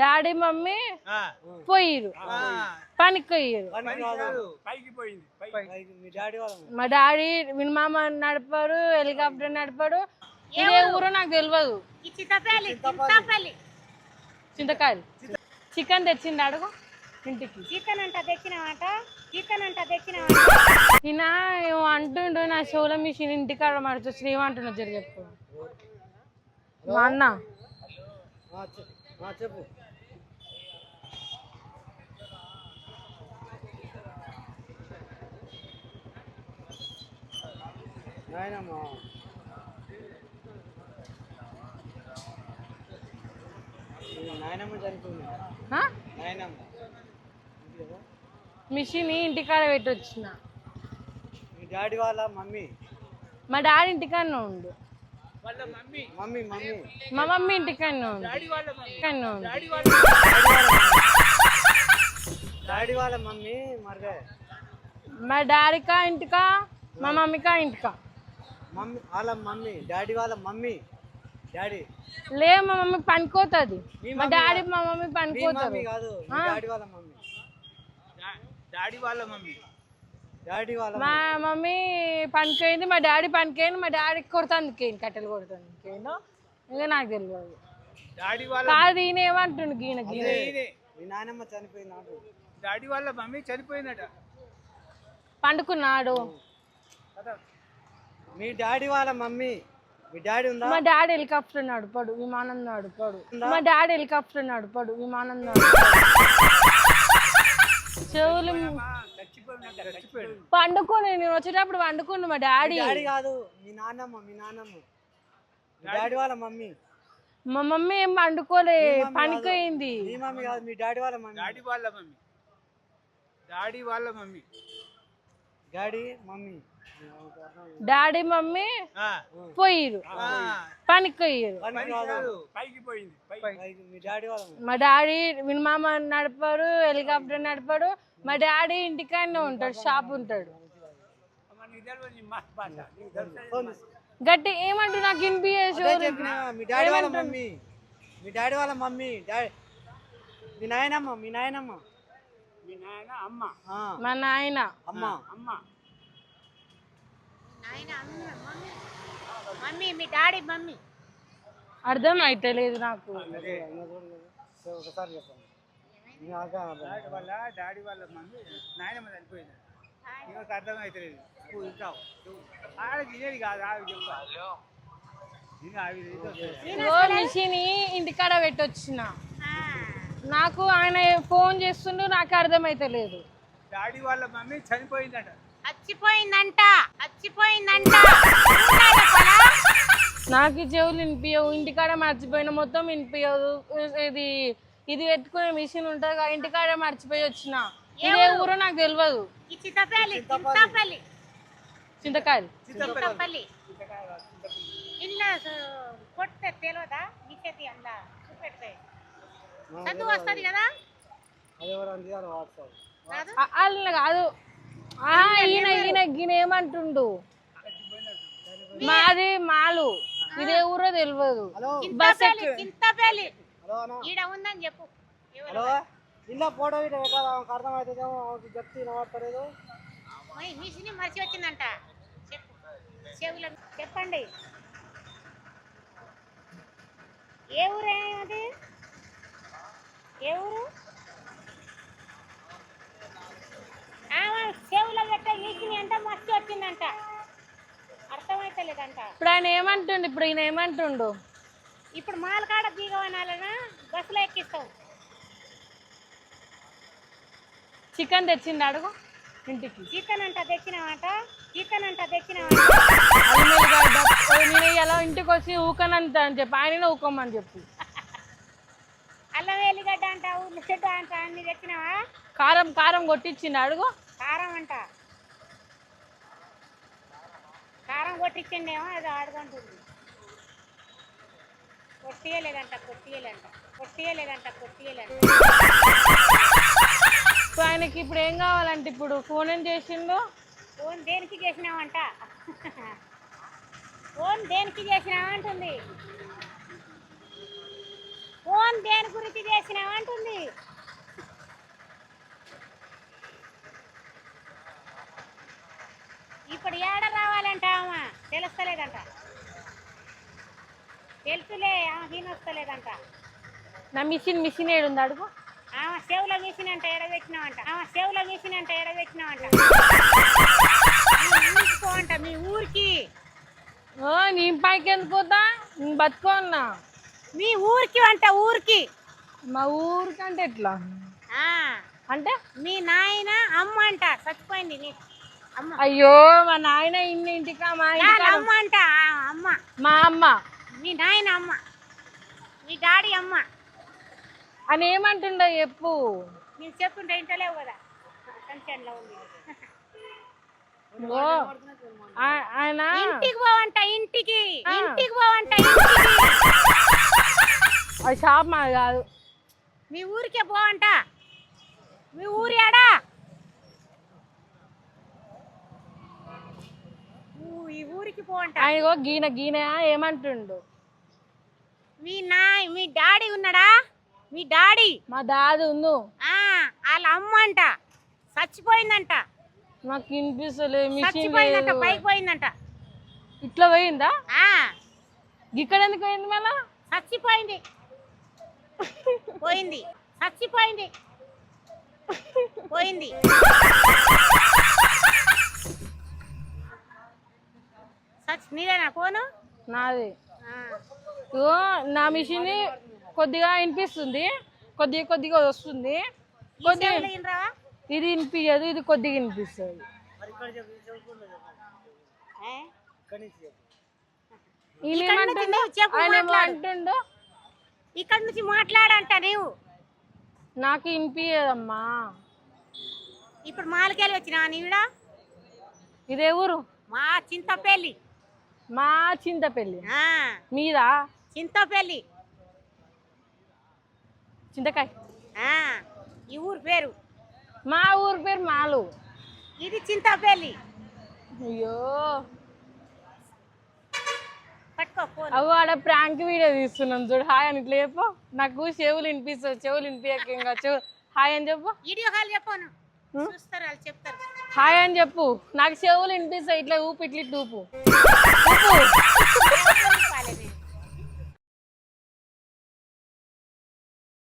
Daddy mummy ఆ, పోయిరు ఆ, పనికి పోయిరు. మీ డాడీ వాళ్ళ మా డాడీ వినుమామ నడపారు హెలికాప్టర్ నడపాడు ఇదే ఊరో నాకు తెలియదు చింతకాయలు. చికెన్ తెచ్చిండు అడుగు ఇంటికి. చికెన్ అంట తెచ్చినావంట చికెన్ అంట తెచ్చినావంట ఈయన ఏమో అంటుండు నా షోల మిషన్ ఇంటికాడ మడచొచ్చిన ఏమంటున్నా జరి చెప్పు. మా అన్న. చెప్పు. నాయనమ్మా. నాయనమ్మ చనిపోయింది? నాయనమ్మ? మిషన్ ఇంటికాడ పెట్టొచ్చిన. మీ డాడీ వాళ్ళ మమ్మీ. మా డాడీ ఇంటికాడనే ఉండు. మమ్మీ. Mummy mummy. మా మమ్మీ ఇంటికాడనే ఉంది. డాడీ వాళ్ళ మమ్మీ. ఇంటికాడనే ఉంది. డాడీ వాళ్ళ డాడీ వాళ్ళ మమ్మీ మరిగా మా డాడీకా ఇంటికా మా మమ్మీకా ఇంటికా మమ్మీ వాళ్ళ మమ్మీ డాడీ వాళ్ళ మమ్మీ. డాడీ. లే మా మమ్మీ పనికోతుంది. మీ డాడీ మా మమ్మీ పనికోతుంది మమ్మీ కాదు డాడీ వాళ్ళ మమ్మీ. డాడీ వాళ్ళ మమ్మీ. డాడీ వాళ్ళ మా మమ్మీ పనిపోయింది మా డాడీ పనిపోయింది మా డాడీకి కొడుతుంది కేన్ కట్టెలు కొడుతుంది కేను ఇంకా నాకు తెలియదు. డాడీ వాళ్ళ కాదు ఈయన ఏమంటుండు గీన గీన ఈయనే. మీ నాయనమ్మ చనిపోయింది నాకు డాడీ వాళ్ళ మమ్మీ చనిపోయిందట. పండుకున్నాడు. మీ డాడీ వాళ్ళ మమ్మీ మీ డాడీ ఉందా? మా డాడీ హెలికాప్టర్ నడుపాడు విమానం నడుపాడు. మా డాడీ హెలికాప్టర్ నడుపాడు విమానం నడుపాడు. చెవులు పండుకొని నేను వచ్చేటప్పుడు పండుకున్నా మా డాడీ. డాడీ కాదు మీ నాన్నమ్మ మీ నాన్నమ్మ. మీ డాడీ? వాళ్ళ మమ్మీ. మా మమ్మీ ఏం పండుకోలే పనిపోయింది మీ మమ్మీ కాదు మీ డాడీ వాళ్ళ మమ్మీ. డాడీ వాళ్ళ మమ్మీ. డాడీ వాళ్ళ mummy. Daddy mummy. Daddy mummy ఆ, పోయిరు ఆ, పనికి మీ డాడీ వాళ్ళ మమ్మీ మా డాడీ వినుమామ నడపారు హెలికాప్టర్ నడపాడు మా డాడీ ఇంటికాడనే ఉంటాడు షాప్ ఉంటాడు. గట్టి ఏమంటూ నాకు వినిపించే అదే చెప్పిన మీ డాడీ వాళ్ళ మమ్మీ. మీ డాడీ వాళ్ళ మమ్మీ. డాడీ మీ నాయనమ్మ మీ నాయనమ్మ. మీ నాయన అమ్మ. మా నాయన. అమ్మ. అమ్మ. నాయన అమ్మ మమ్మీ. మమ్మీ మీ డాడీ మమ్మీ. అర్థం నాకు. ఒకసారి చెప్పండి. అర్థం అవ్వదు. డాడీ వాళ్ళ డాడీ వాళ్ళ మమ్మీ నాయనమ్మ చనిపోయింది. నీకు అర్థం నువ్వు కాదు ఇంటికాడ పెట్టొచ్చిన. నాకు ఆయన ఫోన్ చేస్తుండు నాకు అర్థం అయితలేదు డాడీ వాళ్ళ మమ్మీ చనిపోయిందట. చచ్చిపోయిందంట చచ్చిపోయిందంట? నాకు ఈ చెవులు వినిపించవు ఇంటికాడ మర్చిపోయిన మొత్తం వినిపించదు ఇది ఇది పెట్టుకునే మిషన్ ఉంటుంది ఇంటికాడ మర్చిపోయి వచ్చిన. ఇదే ఊరో నాకు తెలియదు చింతకాయలు. కదా? ఈయన ఈయన ఈయన ఏమంటుండు? మాది మాలు. ఇదే ఊరో తెలియదు ఈడ ఉందని చెప్పు. హలో. ఫోటో చెప్తే వినబడతలేదు. మిషన్ మర్చి వచ్చిందంట. చెప్పండి. ఏ ఊరే అది? ఏ ఊరు? చెవుల పెట్ట మిషన్ అంట మర్చి వచ్చిందంట. ఇప్పుడు ఆయన ఏమంటుండు? ఇప్పుడు ఈయన ఏమంటుండు? ఇప్పుడు మాలకాడ దిగవనాలనా బస్సులో ఎక్కిస్తాం చికెన్ తెచ్చిండు అడుగు. ఇంటికి. చికెన్ అంట తెచ్చినామంట చికెన్ అంట ఓ నేను ఎలా ఇంటికి వచ్చి ఊకనంత అని చెప్పి ఆయన ఊకోమని చెప్పు. అల్లం వెల్లిగడ్డ అంట ఉల్లిగడ్డ అంట అన్ని తెచ్చినావా? కారం కారం కొట్టించిండు అడుగు. కారం అంట కారం కొట్టించండేమో అది ఆడుకుంటుంది కొట్టియలేదంట కొట్టియలేదంట. కొట్టియలేదంట కొట్టియలేదంట. ఆయనకి ఇప్పుడు ఏం కావాలంటే ఇప్పుడు ఫోన్ ఏం చేసిండు? ఫోన్ దేనికి చేసినావంట? ఫోన్ దేనికి చేసినావా అంటుంది ఫోన్ దేని గురించి చేసినావా తెలుస్తలేదంట. తెలుసులే ఆమె తినొస్తలేదంట నా మిషన్ మిషన్ ఏడుంది అడుగు. ఆమె చెవుల మిషన్ అంట ఎడబెట్టినావంట ఆమె చెవుల మిషన్ అంట ఊరికి పో అంట మీ ఊరికి. ఓ నేను పైకి ఎందుకు పోతా నేను బతుకోన్నా మీ ఊరికి అంట ఊరికి. మా ఊరికంటే ఎట్లా? ఆ, అంటే? మీ నాయన అమ్మ అంట చచ్చిపోయింది నీ అయ్యో మా నాయన ఇన్ని ఇంటికా మా అమ్మ అంట అమ్మ. మా అమ్మ. మీ నాయన అమ్మ. మీ డాడీ అమ్మ. అని ఏమంటుండో చెప్పు. నేను చెప్తుంటే ఇంటలేవు కదా. టెన్షన్లో ఉంది ఆయన. ఇంటికి పోవంట ఇంటికి. ఇంటికి పోవంట అది షాప్ మాది కాదు. మీ ఊరికే పోవంట. మీ ఊరి ఆడా ఊరికి పోవంట ఆయన గీన గీన ఏమంటుండు? మీ నాయ్ మీ డాడీ ఉన్నాడా? మీ డాడీ? మా దాది ఉండు. ఆ వాళ్ళ అమ్మ అంట. చచ్చిపోయిందంట. నాకు వినిపిస్తలే మిషన్ చచ్చిపోయిందంట పైకి పోయిందంట ఇట్లా పోయిందా? ఆ. ఇక్కడ ఎందుకు పోయింది మళ్ళా? చచ్చిపోయింది. పోయింది. చచ్చిపోయింది. పోయింది. నీదేనా ఫోను? నాది. ఇగో నా మిషన్ కొద్దిగా వినిపిస్తుంది. కొద్దిగా కొద్దిగా వస్తుంది. కొద్దిగా? ఇది వినిపించదు ఇది కొద్దిగా వినిపిస్తుంది. ఇక్కడ నుంచి. అంటుండు? ఇక్కడ మాట్లాడంట నీవు నాకు వినిపించదమ్మా ఇప్పుడు మాలకేలు వచ్చినా నీవిడ? ఇదే ఊరు? మా చింతపల్లి. మా చింతపల్లి. ఆ, మీదా? చింతపల్లి. చింతకాయ. ఆ, ఈ ఊరు పేరు. మా ఊరు పేరు మాలు. ఇది చింతపల్లి. అయ్యో. పట్టుకో ఫోన్. అవ్వ ఆడ ప్రాంక్ వీడియో తీస్తున్నాం చూడు. హాయ్ అని ఇట్లా చెప్పు. నాకు చెవులు వినిపిస్తుంది చెవులు వినిపించక ఇంకా చెవు. హాయ్ అని చెప్పు. వీడియో కాల్ చెప్పాను. చూస్తారు వాళ్ళు చెప్తారు. హాయ్ అని చెప్పు. నాకు చెవులు వినిపిస్తాయి. ఇట్లా ఊపు ఇట్లా ఇట్లా ఊపు.